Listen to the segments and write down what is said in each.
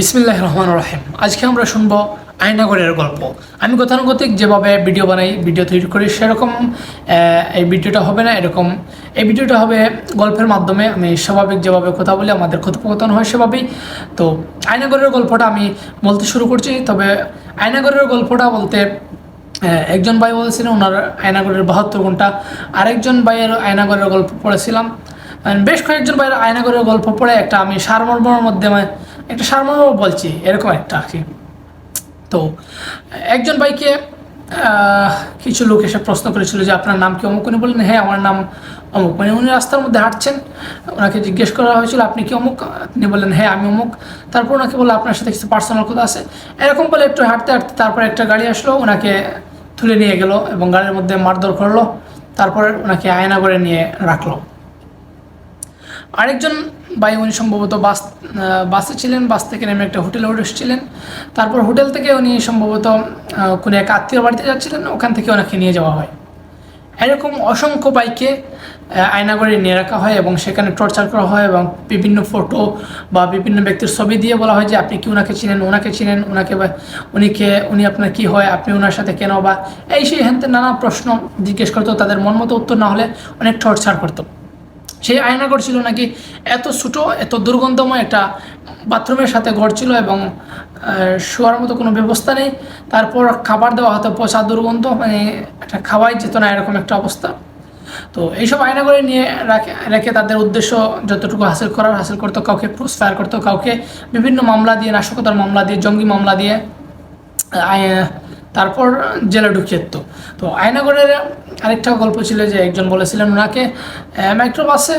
বিসমিল্লাহ রহমান রহিম। আজকে আমরা শুনব আয়নাগরের গল্প। আমি গতানুগতিক যেভাবে ভিডিও বানাই, ভিডিও তৈরি করি, সেরকম এই ভিডিওটা হবে না, এরকম। এই ভিডিওটা হবে গল্পের মাধ্যমে। আমি স্বাভাবিক যেভাবে কথা বলি, আমাদের কথোপকথন হয় সেভাবেই। তো আয়নাগরের গল্পটা আমি বলতে শুরু করছি। তবে আয়নাগরের গল্পটা বলতে একজন ভাই বলেছিলেন, ওনার আয়নাগরের বাহাত্তর ঘণ্টা আরেকজন ভাইয়ের আয়নাগরের গল্প পড়েছিলাম। বেশ কয়েকজন ভাইয়ের আয়নাগরের গল্প পড়ে, একটা আমি সারমর্মর মধ্যে একটা সারমর্ম বলছি, এরকম একটা আর কি। তো, একজন ভাইকে কিছু লোক এসে প্রশ্ন করেছিল যে, আপনার নাম কি অমুক উনি বললেন হ্যাঁ আমার নাম অমুক মানে উনি রাস্তার মধ্যে হাঁটছেন। ওনাকে জিজ্ঞেস করা হয়েছিল, আপনি কি অমুক? তিনি বললেন হ্যাঁ আমি অমুক। তারপর ওনাকে বলল, আপনার সাথে কিছু পার্সোনাল কথা আছে? এরকম বলে একটু হাঁটতে হাঁটতে তারপর একটা গাড়ি আসলো, ওনাকে তুলে নিয়ে গেল এবং গাড়ির মধ্যে মারধর করল। তারপর ওনাকে আয়না করে নিয়ে রাখল। আরেকজন ভাই উনি সম্ভবত বাস বাসে ছিলেন, বাস থেকে নেমে একটা হোটেলে উঠেছিলেন তারপর হোটেল থেকে উনি সম্ভবত কোনো এক আত্মীয় বাড়িতে যাচ্ছিলেন, ওখান থেকে ওনাকে নিয়ে যাওয়া হয়। এরকম অসংখ্য বাইকে আয়নাগরে নিয়ে রাখা হয় এবং সেখানে টর্চার করা হয় এবং বিভিন্ন ফটো বা বিভিন্ন ব্যক্তির ছবি দিয়ে বলা হয় যে আপনি কি ওনাকে চিনেন ওনাকে চিনেন ওনাকে বা উনিকে উনি আপনার কি হয়, আপনি ওনার সাথে কেন বা এই সেই হ্যান্তে নানা প্রশ্ন জিজ্ঞেস করতো, তাদের মন মতো উত্তর না হলে অনেক টর্চার করতো। সেই আয়নাঘর ছিল নাকি এত ছোটো, এত দুর্গন্ধময় একটা বাথরুমের সাথে ঘর ছিল এবং শোয়ার মতো কোনো ব্যবস্থা নেই। তারপর খাবার দেওয়া হতো পচা দুর্গন্ধ মানে একটা খাওয়াই যেত না, এরকম একটা অবস্থা। তো এইসব আয়নাঘরে নিয়ে রাখে, রেখে তাদের উদ্দেশ্য যতটুকু হাসিল করার, হাসিল করতো কাউকে ফায়ার করতো কাউকে, বিভিন্ন মামলা দিয়ে, নাশকতার মামলা দিয়ে, জঙ্গি মামলা দিয়ে তারপর জেলে ঢুকিয়ে তো আয়নাগরের আরেকটা গল্প ছিল যে একজন বলেছিলেন ওনাকে মাইক্রোবাসে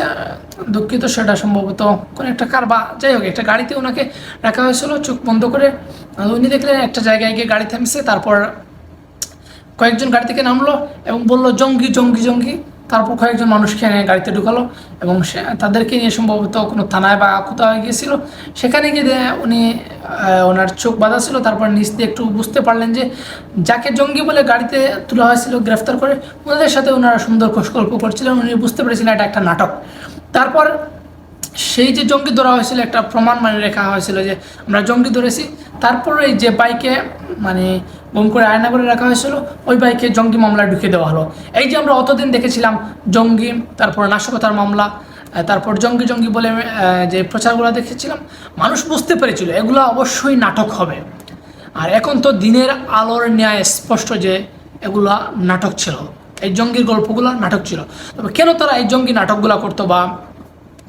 দুঃখিত, সেটা সম্ভবত কোনো একটা কার বা, যাই হোক, একটা গাড়িতে ওনাকে রাখা হয়েছিল, চোখ বন্ধ করে। উনি দেখলেন একটা জায়গায় গিয়ে গাড়ি থামছে, তারপর কয়েকজন গাড়ি থেকে নামলো এবং বলল, জঙ্গি জঙ্গি জঙ্গি। তারপর কয়েকজন মানুষকে এনে গাড়িতে ঢুকালো এবং সে তাদেরকে নিয়ে সম্ভবত কোনো থানায় বা কোথাও গিয়েছিল। সেখানে গিয়ে উনি ওনার চোখ বাঁধা ছিল। তারপর নিচ দিয়ে একটু বুঝতে পারলেন যে যাকে জঙ্গি বলে গাড়িতে তোলা হয়েছিল গ্রেফতার করে, ওনাদের সাথে ওনারা সুন্দর গল্প করছিলেন। উনি বুঝতে পেরেছিলেন এটা একটা নাটক। তারপর সেই যে জঙ্গি ধরা হয়েছিল, একটা প্রমাণ মানে রেখা হয়েছিল যে আমরা জঙ্গি ধরেছি। তারপর এই যে বাইকে মানে গুম করে আয়না করে রাখা হয়েছিল, ওই বাইকে জঙ্গি মামলায় ঢুকিয়ে দেওয়া হলো। এই যে আমরা অতদিন দেখেছিলাম জঙ্গি, তারপর নাশকতার মামলা তারপর জঙ্গি জঙ্গি বলে যে প্রচারগুলো দেখেছিলাম, মানুষ বুঝতে পেরেছিল এগুলো অবশ্যই নাটক হবে। আর এখন তো দিনের আলোর ন্যায় স্পষ্ট যে এগুলা নাটক ছিল। এই জঙ্গির গল্পগুলো নাটক ছিল। তবে কেন তারা এই জঙ্গি নাটকগুলো করতো বা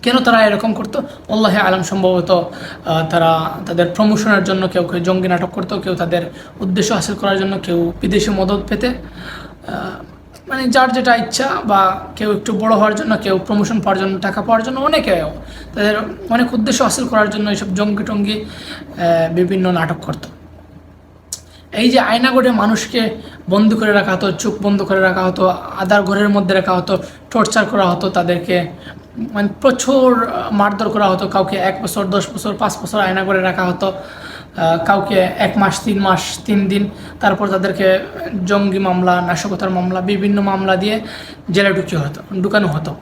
কেন তারা এরকম করতো? আল্লাহ আলম সম্ভবত তারা তাদের প্রমোশনের জন্য কেউ কেউ জঙ্গি নাটক করতো, কেউ তাদের উদ্দেশ্য হাসিল করার জন্য কেউ বিদেশি মদত পেতে মানে যার যেটা ইচ্ছা বা কেউ একটু বড় হওয়ার জন্য, কেউ প্রমোশন পাওয়ার জন্য, টাকা পাওয়ার জন্য অনেকে তাদের অনেক উদ্দেশ্য হাসিল করার জন্য এইসব জঙ্গি টঙ্গি বিভিন্ন নাটক করতো। এই যে আয়না করে মানুষকে বন্দি করে রাখা হতো, চোখ বন্ধ করে রাখা হতো আদার ঘরের মধ্যে রাখা হতো টর্চার করা হতো তাদেরকে মানে প্রচুর মারধর করা হতো, কাউকে এক বছর, দশ বছর, পাঁচ বছর আয়না করে রাখা হতো কাউকে এক মাস, তিন মাস, তিন দিন, তারপর তাদেরকে জঙ্গি মামলা, নাশকতার মামলা, বিভিন্ন মামলা দিয়ে জেলে ঢুকিয়ে হতো, ঢুকানো হতো।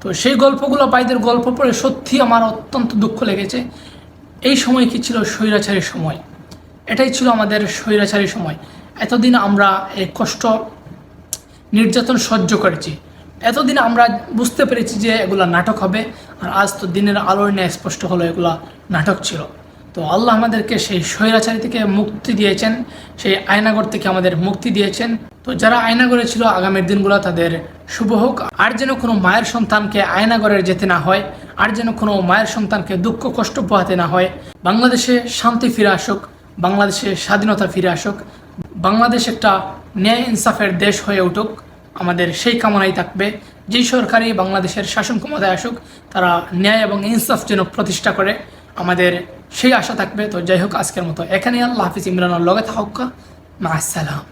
তো সেই গল্পগুলো বাইদের গল্প পড়ে সত্যি আমার অত্যন্ত দুঃখ লেগেছে। এই সময় কি ছিল? স্বৈরাচারী সময়। এটাই ছিল আমাদের স্বৈরাচারী সময়। এতদিন আমরা এই কষ্ট, নির্যাতন সহ্য করেছি। এতদিন আমরা বুঝতে পেরেছি যে এগুলা নাটক হবে, আর আজ তো দিনের আলোর ন্যায় স্পষ্ট হলো এগুলা নাটক ছিল। তো আল্লাহ আমাদেরকে সেই স্বৈরাচারী থেকে মুক্তি দিয়েছেন, সেই আয়নাগর থেকে আমাদের মুক্তি দিয়েছেন। তো যারা আয়নাগরে ছিল, আগামীর দিনগুলো তাদের শুভ হোক। আর যেন কোনো মায়ের সন্তানকে আয়নাগরে যেতে না হয়, আর যেন কোনো মায়ের সন্তানকে দুঃখ কষ্ট পোহাতে না হয়, বাংলাদেশে শান্তি ফিরে আসুক। বাংলাদেশে স্বাধীনতা ফিরে আসুক। বাংলাদেশ একটা ন্যায় ইনসাফের দেশ হয়ে উঠুক। আমাদের সেই কামনাই থাকবে। যেই সরকারই বাংলাদেশের শাসন ক্ষমতায় আসুক, তারা ন্যায় এবং ইনসাফ যেন প্রতিষ্ঠা করে, আমাদের সেই আশা থাকবে। তো যাই হোক, আজকের মতো এখানে আল্লাহ হাফিজ ইমরান লগে থাকা মা আসসালাম